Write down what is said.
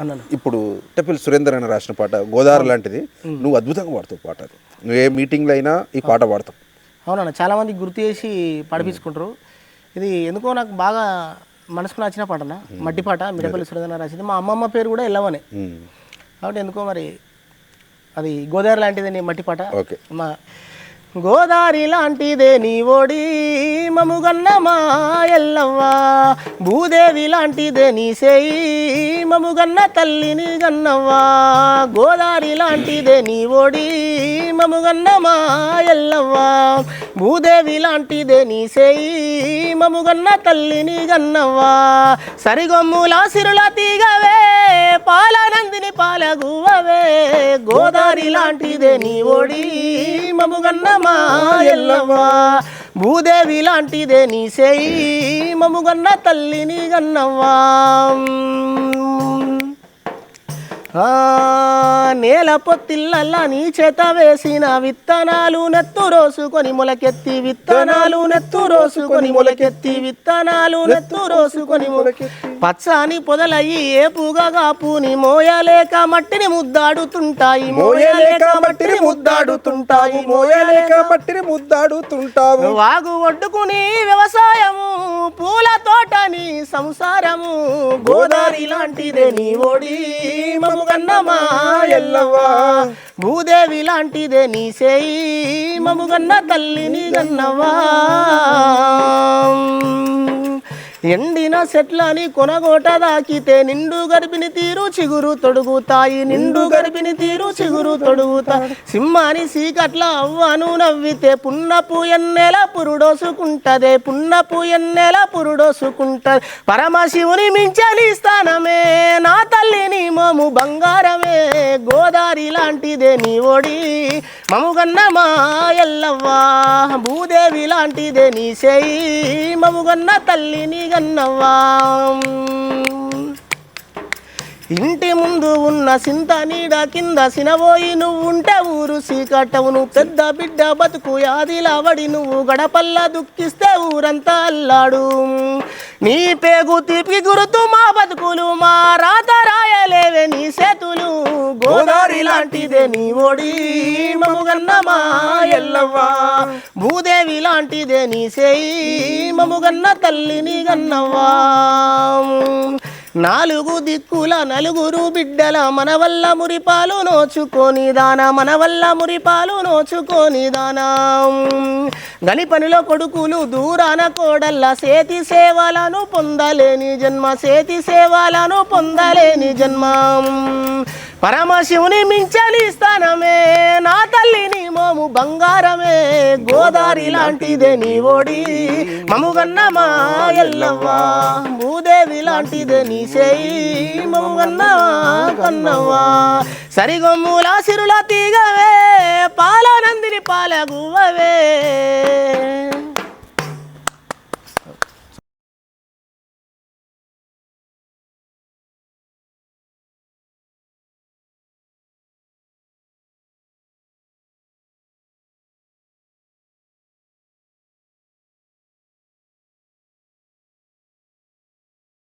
అన్నాను? ఇప్పుడు టెపిల్ సురేందర్ అని రాసిన పాట గోదావరి లాంటిది. నువ్వు అద్భుతంగా పాడతావు పాట. నువ్వు ఏ మీటింగ్లో అయినా ఈ పాట పాడతావు. అవునన్న చాలా మంది గుర్తు చేసి పాడిపించుకుంటారు. ఇది ఎందుకో నాకు బాగా మనసుకు నచ్చిన పాట అన్న. మట్టి పాట మిడపల్లి సురేంద్ర రాసింది. మా అమ్మమ్మ పేరు కూడా ఎల్లవనే. కాబట్టి ఎందుకో మరి అది గోదావరి లాంటిదే నీ మట్టి పాట. ఓకే. మా గోదావరి లాంటిదే నీ ఓడి మముగన్న మా ఎల్లవ్వ. భూదేవి లాంటిదే నీ సేయి మముగన్న తల్లిని గన్నవ్వా. గోదారి లాంటిదే నీ ఓడి మముగన్న మా ఎల్లవ్వా. భూదేవి లాంటిదే నీ సేయి మముగన్న తల్లిని గన్నవ్వా. సరిగొమ్ముల సిరుల తీగవే. పాలనందిని పాలగువవే. గోదారి లాంటిదే నీ ఓడి మముగన్న మా ఎల్లవ్వా. భూదేవి లాంటిదే నీ సేయి మముగన్న తల్లిని గన్నవ్వా. నేల పొత్తిళ్ళల్లా నీ చేత వేసిన విత్తనాలు నెత్తు రోసుకొని మొలకెత్తి విత్తనాలు నెత్తు రోసుకొని మొలకెత్తి విత్తనాలు నెత్తు రోసుకొని మొలకెత్తి పచ్చని పొదలయ్యి ఏపుగా కాపుని మోయలేక మట్టిని ముద్దాడుతుంటాయి. మోయలేక మట్టిని ముద్దాడుతుంటాయి. మోయలేక మట్టిని ముద్దాడుతుంటావు. వాగు ఒడ్డుకుని వ్యవసాయము పూల తోటని సంసారము గోదావరి లాంటిదే నీ ఓడి మముగన్నమా ఎల్లవ్వా? భూదేవి లాంటిదే నీ సేయి మముగన్న తల్లిని గన్నవా ఎండిన సెట్లని కొనగోట దాకితే నిండు గర్భిణి తీరు చిగురు తొడుగుతాయి. నిండు గర్భిణి తీరు చిగురు తొడుగుతాయి. సింహాని సీకట్ల అవ్వను నవ్వితే పున్నపు ఎన్నెల పురుడోసుకుంటదే. పున్నపు ఎన్నెల పురుడోసుకుంటది. పరమశివుని మించని స్థానమే నా తల్లిని మము బంగారమే. గోదారి లాంటిదే నీ ఒడి. మముగన్న మా ఎల్లవ్వా భూదేవి లాంటిదే నీ చేయి. మముగన్న తల్లిని గన్నవ్వా ఇంటి ముందు ఉన్న సింత నీడ కింద సినబోయి నువ్వుంటే ఊరు సీకటవును. పెద్ద బిడ్డ బతుకు యాదిలవడి నువ్వు గడపల్ల దుఃఖిస్తే ఊరంతా అల్లాడు. నీ పేగు తీపి గురుతు మా బతుకులు మా గోదావరి లాంటిదే నీ ఓడి మముగన్న మా ఎల్లవ్వా. భూదేవి లాంటిదే నీ సేయి మముగన్న తల్లిని గన్నవ్వా నాలుగు దిక్కుల నలుగురు బిడ్డల మన వల్ల మురిపాలు నోచుకొని దానా మన వల్ల మురిపాలు నోచుకొని దానా. గని పనిలో కొడుకులు దూరాన కోడల్ల సేతి సేవలను పొందలేని జన్మ సేతి సేవలను పొందలేని జన్మ. పరమశివుని మించని స్థానమే నా తల్లిని మోము బంగారమే గోదారి లాంటిదే నీ ఓడి మముగన్న మా ఎల్లవ్వా భూదేవి లాంటిదే నీ చేయి. మముగన్న కన్నవ్వా. సరిగొమ్ముల సిరుల తీగవే పాలనందిని పాలగువ్వవే.